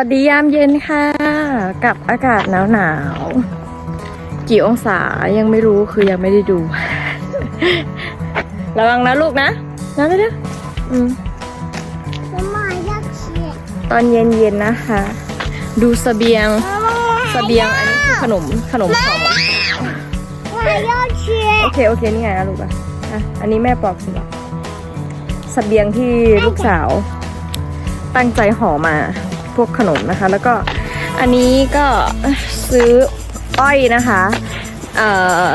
วัสดียามเย็นค่ะ กับอากาศหนาวหนาวกี่องศายังไม่รู้คือยังไม่ได้ดู ระวังนะลูกนะนะได้ะอืมตอนเย็นเย็นนะคะ ดูสเสบียงสเสบียงอันนี้คือขนมขนมของโอเคโอเคนี่ไงนะลูกอะอันนี้แม่ปอกสิละสเสบียงที่ลูกสาว ตั้งใจห่อมา พวกขนมนะคะ แล้วก็อันนี้ก็ซื้ออ้อยนะคะเอ่อ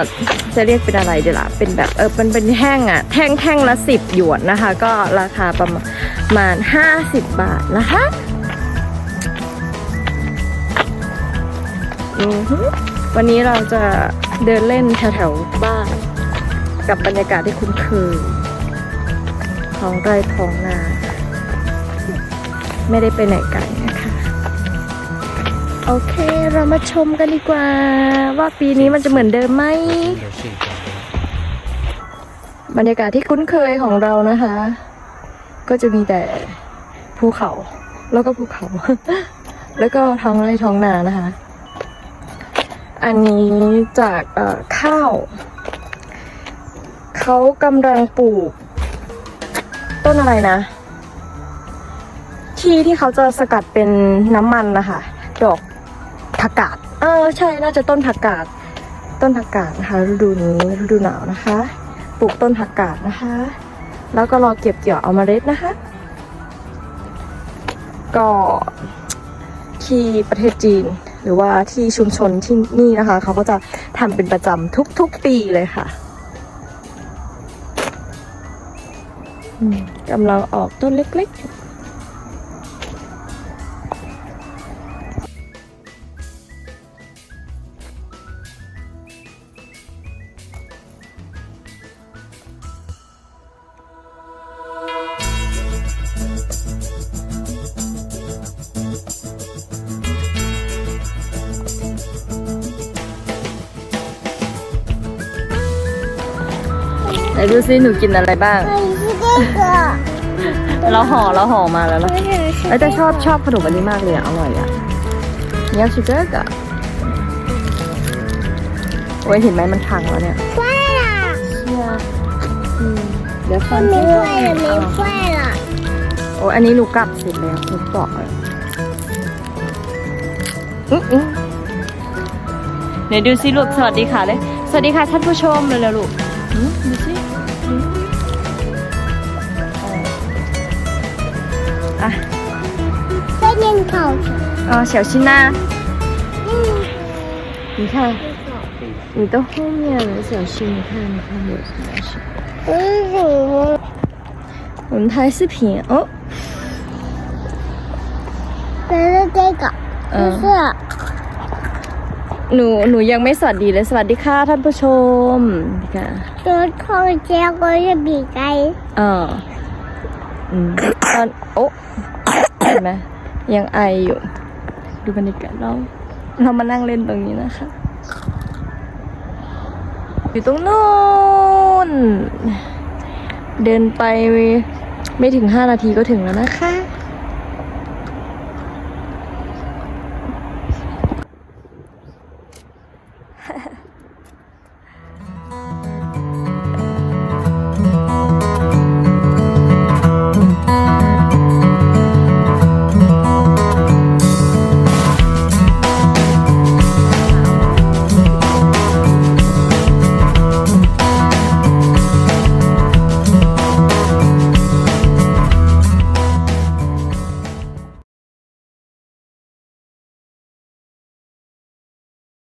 จะเรียกเป็นอะไรเดี๋ยวล่ะเป็นแบบเออมันเป็นแท่งอะแท่งแท่งละสิบหยวนนะคะ ก็ราคาประมาณห้าสิบบาทนะคะวันนี้เราจะเดินเล่นแถวๆบ้านกับบรรยากาศที่คุ้นเคยท้องไร่ท้องนา ไม่ได้ไปไหนไกล โอเคเรามาชมกันดีกว่า ว่าปีนี้มันจะเหมือนเดิมไหมบรรยากาศที่คุ้นเคยของเรานะคะ ก็จะมีแต่ภูเขา แล้วก็ภูเขา แล้วก็ท้องไร่ท้องนานะคะ อันนี้จากข้าว เขากำลังปลูก ต้นอะไรนะ ที่ที่เขาจะสกัดเป็นน้ำมันนะคะ ผักกาดเออใช่น่าจะต้นผักกาด ต้นผักกาดนะคะฤดูนี้ฤดูหนาวนะคะ ปลูกต้นผักกาดนะคะ แล้วก็รอเก็บเกี่ยวเอาเมล็ดนะคะ ก็ที่ประเทศจีนหรือว่าที่ชุมชนที่นี่นะคะ เขาก็จะทำเป็นประจำทุกๆปีเลยค่ะกำลังออกต้นเล็กๆ ไหนดูซิหนูกินอะไรบ้าง เราห่อเราห่อมาแล้วนะแล้วแต่ชอบชอบขนมอันนี้มากเลยอะอร่อยอะเนี้ยชิเกอร์กะโอ้ยเห็นไหมมันพังแล้วเนี่ยไฟล่ะเดี๋ยวฟันไม่ไหวแล้วไม่ไฟล่ะโอ้ยอันนี้หนูกลับเสร็จแล้วหนูบอกเลยอื้อเดี๋ยวดูสิลูกสวัสดีค่ะเลย สวัสดีค่ะท่านผู้ชมเลยแล้วลูก 嗯母亲嗯哦啊。啊小心呐你看你的后面小心你看你看有什么东西为我们拍视频哦。这是这个不是 หนูหนูยังไม่สวัสดีเลยสวัสดีค่ะท่านผู้ชมค่ะรถของเจ้าก็จะบีไกลเอออตอนโอ้เห็นไหมยังไออยู่ ดูบรรยากาศเรา เรามานั่งเล่นตรงนี้นะคะ อยู่ตรงนู้นเดินไปไม่ถึงห้านาทีก็ถึงแล้วนะคะ